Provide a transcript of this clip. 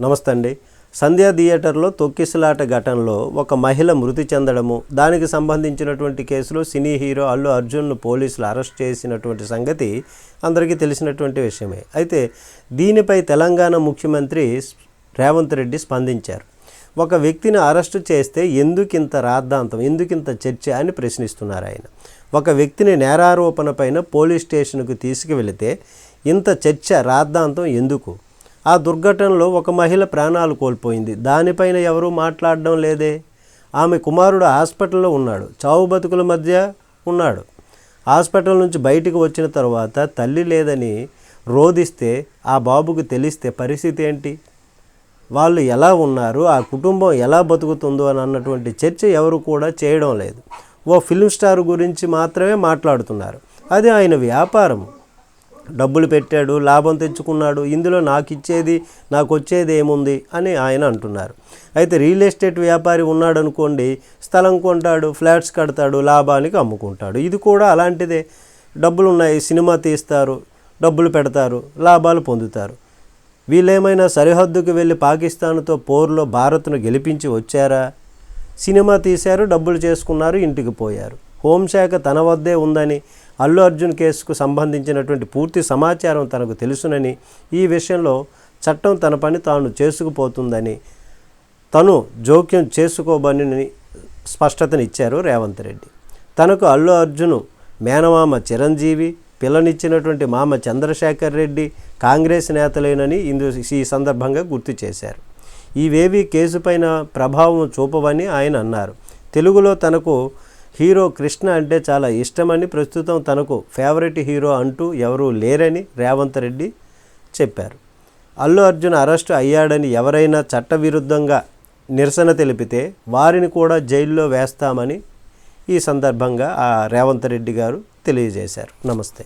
నమస్తే అండి. సంధ్యా థియేటర్లో తొక్కిసలాట ఘటనలో ఒక మహిళ మృతి చెందడము దానికి సంబంధించినటువంటి కేసులో సినీ హీరో అల్లు అర్జున్ను పోలీసులు అరెస్ట్ చేసినటువంటి సంగతి అందరికీ తెలిసినటువంటి విషయమే. అయితే దీనిపై తెలంగాణ ముఖ్యమంత్రి రేవంత్ రెడ్డి స్పందించారు. ఒక వ్యక్తిని అరెస్టు చేస్తే ఎందుకింత రాద్ధాంతం ఎందుకింత చర్చ అని ప్రశ్నిస్తున్నారు ఆయన. ఒక వ్యక్తిని నేరారోపణ పైన పోలీస్ స్టేషన్కు తీసుకువెళితే ఇంత చర్చ రాద్ధాంతం ఎందుకు? ఆ దుర్ఘటనలో ఒక మహిళ ప్రాణాలు కోల్పోయింది. దానిపైన ఎవరూ మాట్లాడడం లేదే. ఆమె కుమారుడు హాస్పిటల్లో ఉన్నాడు. చావు బతుకుల మధ్య ఉన్నాడు. హాస్పిటల్ నుంచి బయటికి వచ్చిన తర్వాత తల్లి లేదని రోధిస్తే ఆ బాబుకు తెలిస్తే పరిస్థితి ఏంటి? వాళ్ళు ఎలా ఉన్నారు? ఆ కుటుంబం ఎలా బతుకుతుందో అని అన్నటువంటి చర్చ ఎవరు కూడా చేయడం లేదు. ఓ ఫిల్మ్ స్టార్ గురించి మాత్రమే మాట్లాడుతున్నారు. అది ఆయన వ్యాపారం డబ్బులు పెట్టాడు లాభం తెచ్చుకున్నాడు ఇందులో నాకు ఇచ్చేది నాకు వచ్చేది ఏముంది అని ఆయన అంటున్నారు. అయితే రియల్ ఎస్టేట్ వ్యాపారి ఉన్నాడు అనుకోండి స్థలం కొంటాడు ఫ్లాట్స్ కడతాడు లాభానికి అమ్ముకుంటాడు. ఇది కూడా అలాంటిదే. డబ్బులు ఉన్నాయి సినిమా తీస్తారు డబ్బులు పెడతారు లాభాలు పొందుతారు. వీళ్ళేమైనా సరిహద్దుకు వెళ్ళి పాకిస్తాన్తో పోర్లో భారత్ను గెలిపించి వచ్చారా? సినిమా తీశారు డబ్బులు చేసుకున్నారు ఇంటికి పోయారు. హోంశాఖ తన వద్దే ఉందని అల్లు అర్జున్ కేసుకు సంబంధించినటువంటి పూర్తి సమాచారం తనకు తెలుసునని ఈ విషయంలో చట్టం తన పని తాను చేసుకుపోతుందని తను జోక్యం చేసుకోబని స్పష్టతనిచ్చారు రేవంత్ రెడ్డి. తనకు అల్లు అర్జును మేనమామ చిరంజీవి పిల్లనిచ్చినటువంటి మామ చంద్రశేఖర్ రెడ్డి కాంగ్రెస్ నేతలేనని ఇందు ఈ సందర్భంగా గుర్తు చేశారు. ఇవేవి కేసుపైన ప్రభావం చూపవని ఆయన అన్నారు. తెలుగులో తనకు హీరో కృష్ణ అంటే చాలా ఇష్టమని ప్రస్తుతం తనకు ఫేవరెట్ హీరో అంటూ ఎవరూ లేరని రేవంత్ రెడ్డి చెప్పారు. అల్లు అర్జున్ అరెస్టు అయ్యాడని ఎవరైనా చట్టవిరుద్ధంగా నిరసన తెలిపితే వారిని కూడా జైల్లో వేస్తామని ఈ సందర్భంగా ఆ రేవంత్ రెడ్డి గారు తెలియజేశారు. నమస్తే.